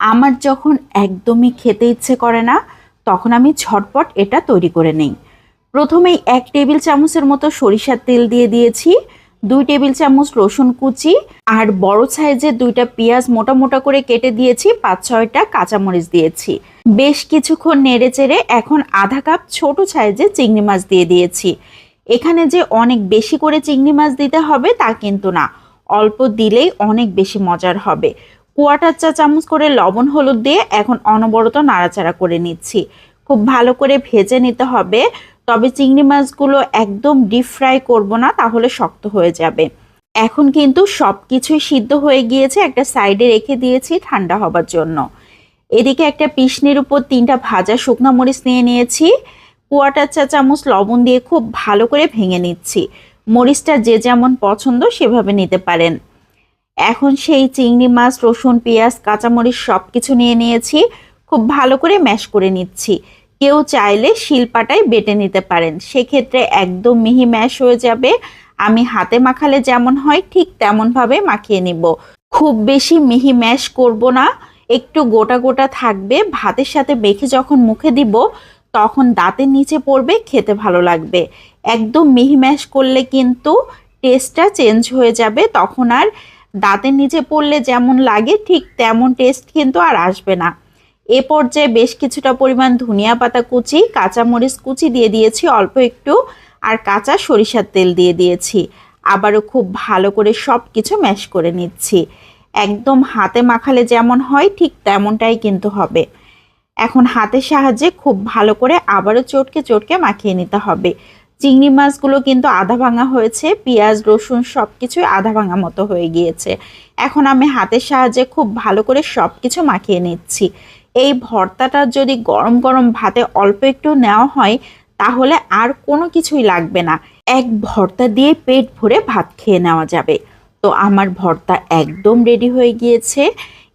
আমার যখন একদমই খেতে ইচ্ছে করে না, তখন আমি ঝটপট এটা তৈরি করে নেই। প্রথমেই এক টেবিল চামচের মতো সরিষার তেল দিয়ে দিয়েছি, দুই টেবিল চামচ রসুন কুচি আর বড় সাইজের দুইটা পেঁয়াজ মোটা মোটা করে কেটে দিয়েছি, পাঁচ ছয়টা কাঁচামরিচ দিয়েছি। বেশ কিছুক্ষণ নেড়ে চেড়ে এখন আধা কাপ ছোট সাইজের চিংড়ি মাছ দিয়ে দিয়েছি। এখানে যে অনেক বেশি করে চিংড়ি মাছ দিতে হবে তা কিন্তু না, অল্প দিলেই অনেক বেশি মজার হবে। কোয়াটার চা চামচ করে লবণ, হলুদ দিয়ে এখন অনবরত নাড়াচাড়া করে নিচ্ছি। খুব ভালো করে ভেজে নিতে হবে, তবে চিংড়ি মাছগুলো একদম ডিপ ফ্রাই করব না, তাহলে শক্ত হয়ে যাবে। এখন কিন্তু সব কিছুই সিদ্ধ হয়ে গিয়েছে, একটা সাইডে রেখে দিয়েছি ঠান্ডা হবার জন্য। এদিকে একটা পিসনির উপর তিনটা ভাজা শুকনো মরিচ নিয়ে নিয়েছি। কোয়াটার চা চামচ লবণ দিয়ে খুব ভালো করে ভেঙে নিচ্ছি। মরিচটা যে যেমন পছন্দ সেভাবে নিতে পারেন। এখন সেই চিংড়ি মাছ, রসুন, পেঁয়াজ, কাঁচামরিচ সব কিছু নিয়ে নিয়েছি। খুব ভালো করে ম্যাশ করে নিচ্ছি। কেউ চাইলে শিলপাটায় বেটে নিতে পারেন। সেক্ষেত্রে একদম মিহি ম্যাশ হয়ে যাবে। আমি হাতে মাখালে যেমন হয়, ঠিক তেমনভাবে মাখিয়ে নিব। খুব বেশি মিহি ম্যাশ করব না। একটু গোটা গোটা থাকবে। ভাতের সাথে মেখে যখন মুখে দিব, তখন দাঁতের নিচে পড়বে, খেতে ভালো লাগবে। একদম মিহি ম্যাশ করলে কিন্তু টেস্টটা চেঞ্জ হয়ে যাবে। তখন আর দাঁতের নিচে পড়লে যেমন লাগে, ঠিক তেমন টেস্ট কিন্তু আর আসবে না। এ পর্যায়ে বেশ কিছুটা পরিমাণ ধনিয়া পাতা কুচি, কাঁচামরিচ কুচি দিয়ে দিয়েছি অল্প একটু, আর কাঁচা সরিষার তেল দিয়ে দিয়েছি। আবারও খুব ভালো করে সব কিছু ম্যাশ করে নিচ্ছি। একদম হাতে মাখালে যেমন হয়, ঠিক তেমনটাই কিন্তু হবে। এখন হাতের সাহায্যে খুব ভালো করে আবারও চটকে চটকে মাখিয়ে নিতে হবে। চিংড়ি মাছগুলো কিন্তু আধা ভাঙা হয়েছে, পেঁয়াজ, রসুন সব কিছুই আধা ভাঙা মতো হয়ে গিয়েছে। এখন আমি হাতের সাহায্যে খুব ভালো করে সব কিছু মাখিয়ে নিচ্ছি। এই ভর্তাটা যদি গরম গরম ভাতে অল্প একটু নেওয়া হয়, তাহলে আর কোনো কিছুই লাগবে না। এক ভর্তা দিয়ে পেট ভরে ভাত খেয়ে নেওয়া যাবে। তো আমার ভর্তা একদম রেডি হয়ে গিয়েছে।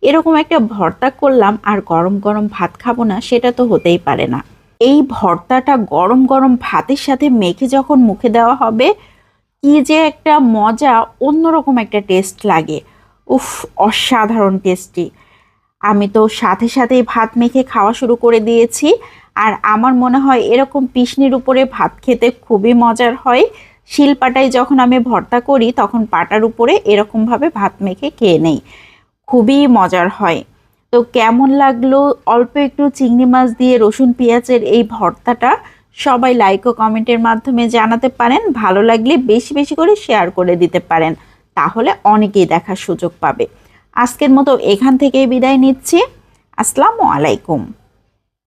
এরকম একটা ভর্তা করলাম আর গরম গরম ভাত খাব না, সেটা তো হতেই পারে না। এই ভর্তাটা গরম গরম ভাতের সাথে মেখে যখন মুখে দেওয়া হবে, কি যে একটা মজা, অন্যরকম একটা টেস্ট লাগে। উফ, অসাধারণ টেস্টি আমি তো সাথে সাথেই ভাত মেখে খাওয়া শুরু করে দিয়েছি, আর আমার মনে হয় এরকম পিসনির উপরে ভাত খেতে খুবই মজার হয়। শিলপাটায় যখন আমি ভর্তা করি, তখন পাটার উপরে এরকমভাবে ভাত মেখে খেয়ে নেই। খুবই মজার হয়। তো কেমন লাগল? অল্প একটু চিংড়ি মাছ দিয়ে রসুন পেঁয়াজের এই ভর্তাটা সবাই লাইক ও কমেন্টের মাধ্যমে জানাতে পারেন। ভালো লাগলে বেশি বেশি করে শেয়ার করে দিতে পারেন। তাহলে অনেকেই দেখার সুযোগ পাবে। আজকের মতো এখান থেকেই বিদায় নিচ্ছি। আসসালামু আলাইকুম।